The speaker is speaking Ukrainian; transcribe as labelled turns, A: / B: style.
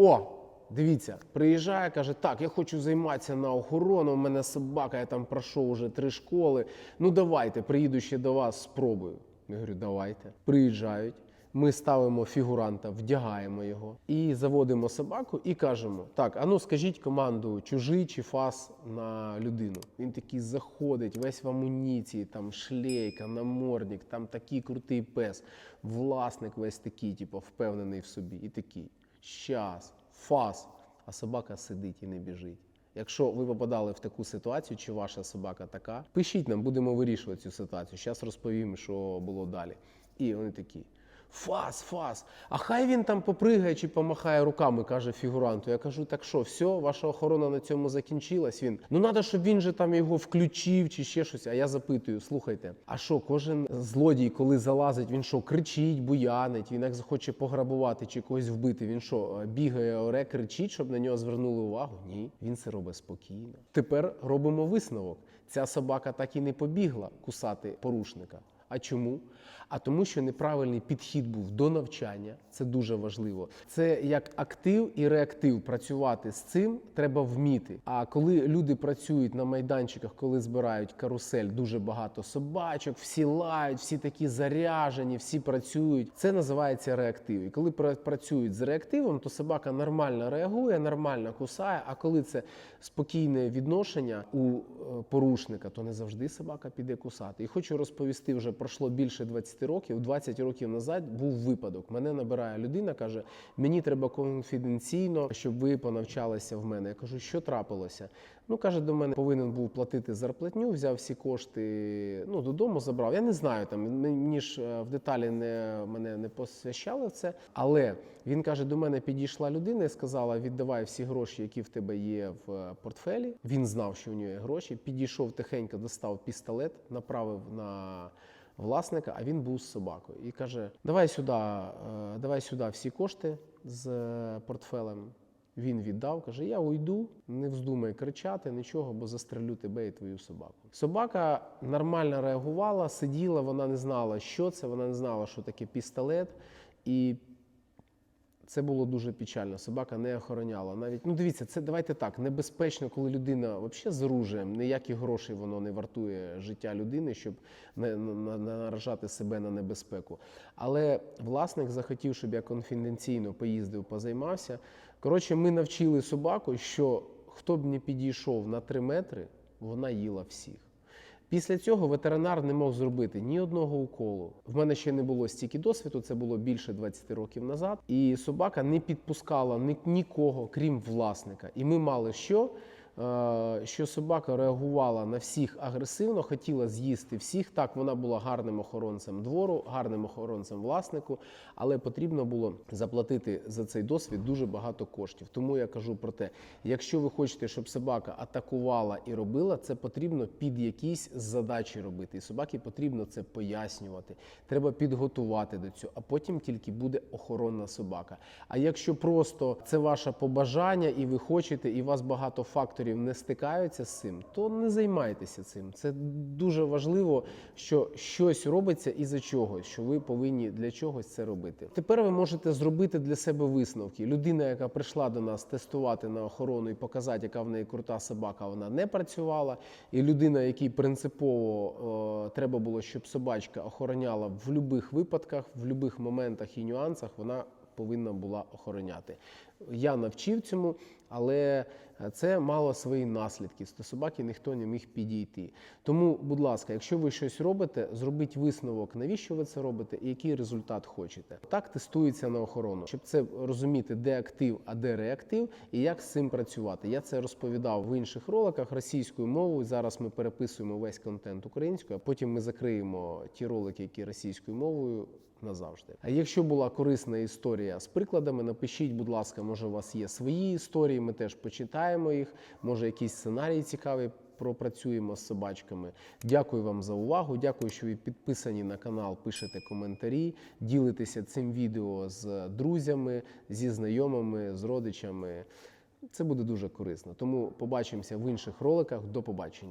A: О, дивіться, приїжджає, каже, так, я хочу займатися на охорону, у мене собака, я там пройшов вже три школи. Ну давайте, приїду ще до вас, спробую. Я говорю, давайте. Приїжджають. Ми ставимо фігуранта, вдягаємо його і заводимо собаку і кажемо: так, а ну скажіть команду чужий чи фас на людину. Він такий заходить, весь в амуніції, там шлейка, намордник, там такий крутий пес. Власник весь такий, типу, впевнений в собі, і такий. Щас, фас, а собака сидить і не біжить. Якщо ви попадали в таку ситуацію, чи ваша собака така, пишіть нам, будемо вирішувати цю ситуацію. Зараз розповім, що було далі. І вони такі. Фас, фас. А хай він там попригає чи помахає руками, каже фігуранту. Я кажу, так що, все, ваша охорона на цьому закінчилась. Він ну треба, щоб він же там його включив чи ще щось. А я запитую: слухайте, а що, кожен злодій, коли залазить, він що, кричить, буянить, він як захоче пограбувати чи когось вбити. Він що, бігає, оре, кричить, щоб на нього звернули увагу? Ні, він це робить спокійно. Тепер робимо висновок. Ця собака так і не побігла кусати порушника. А чому? А тому, що неправильний підхід був до навчання, це дуже важливо. Це як актив і реактив. Працювати з цим треба вміти. А коли люди працюють на майданчиках, коли збирають карусель, дуже багато собачок, всі лають, всі такі заряжені, всі працюють. Це називається реактив. І коли пра- працюють з реактивом, то собака нормально реагує, нормально кусає. А коли це спокійне відношення у е, порушника, то не завжди собака піде кусати. І хочу розповісти, вже пройшло більше 20 років. 20 років назад був випадок. Мене набирає людина, каже: мені треба конфіденційно, щоб ви понавчалися в мене. Я кажу, що трапилося? Ну каже, до мене повинен був платити зарплатню, взяв всі кошти, ну додому забрав. Я не знаю там. Мені ж е, в деталі не мене не посвящали в це. Але він каже: до мене підійшла людина і сказала: віддавай всі гроші, які в тебе є в е, портфелі. Він знав, що у нього є гроші. Підійшов тихенько, достав пістолет, направив на власника, а він був з собакою. І каже: Давай сюди, е, давай сюди всі кошти з портфелем. Він віддав, каже: Я уйду, не вздумай кричати, нічого, бо застрелю тебе і твою собаку. Собака нормально реагувала, сиділа, вона не знала, що це, вона не знала, що таке пістолет. І це було дуже печально. Собака не охороняла. Навіть ну дивіться, це давайте так. Небезпечно, коли людина взагалі з оружієм, ніяких грошей воно не вартує життя людини, щоб не, на- на- наражати себе на небезпеку. Але власник захотів, щоб я конфіденційно поїздив, позаймався. Коротше, ми навчили собаку, що хто б не підійшов на 3 метри, вона їла всіх. Після цього ветеринар не мог зробити ні одного уколу. В мене ще не було стільки досвіду, це було більше 20 років назад. І собака не підпускала нікого, крім власника. І ми мали що? Е, Що собака реагувала на всіх агресивно, хотіла з'їсти всіх. Так, вона була гарним охоронцем двору, гарним охоронцем власнику, але потрібно було заплатити за цей досвід дуже багато коштів. Тому я кажу про те, якщо ви хочете, щоб собака атакувала і робила, це потрібно під якісь задачі робити. І собаки потрібно це пояснювати. Треба підготувати до цього, а потім тільки буде охоронна собака. А якщо просто це ваше побажання, і ви хочете, і у вас багато факторів не стикаються з цим, то не займайтеся цим. Це дуже важливо, що щось робиться і за чогось, що ви повинні для чогось це робити. Тепер ви можете зробити для себе висновки. Людина, яка прийшла до нас тестувати на охорону і показати, яка в неї крута собака, вона не працювала. І людина, якій принципово е, треба було, щоб собачка охороняла в будь-яких випадках, в будь-яких моментах і нюансах, вона повинна була охороняти. Я навчив цьому, але це мало свої наслідки. До собаки ніхто не міг підійти. Тому, будь ласка, якщо ви щось робите, зробіть висновок, навіщо ви це робите і який результат хочете. Так тестується на охорону, щоб це розуміти, де актив, а де реактив, і як з цим працювати. Я це розповідав в інших роликах російською мовою. Зараз ми переписуємо весь контент українською, а потім ми закриємо ті ролики, які російською мовою. Назавжди. А якщо була корисна історія з прикладами, напишіть, будь ласка, може у вас є свої історії, ми теж почитаємо їх, може якийсь сценарій цікавий пропрацюємо з собачками. Дякую вам за увагу. Дякую, що ви підписані на канал, пишете коментарі, ділитеся цим відео з друзями, зі знайомими, з родичами. Це буде дуже корисно. Тому побачимося в інших роликах. До побачення.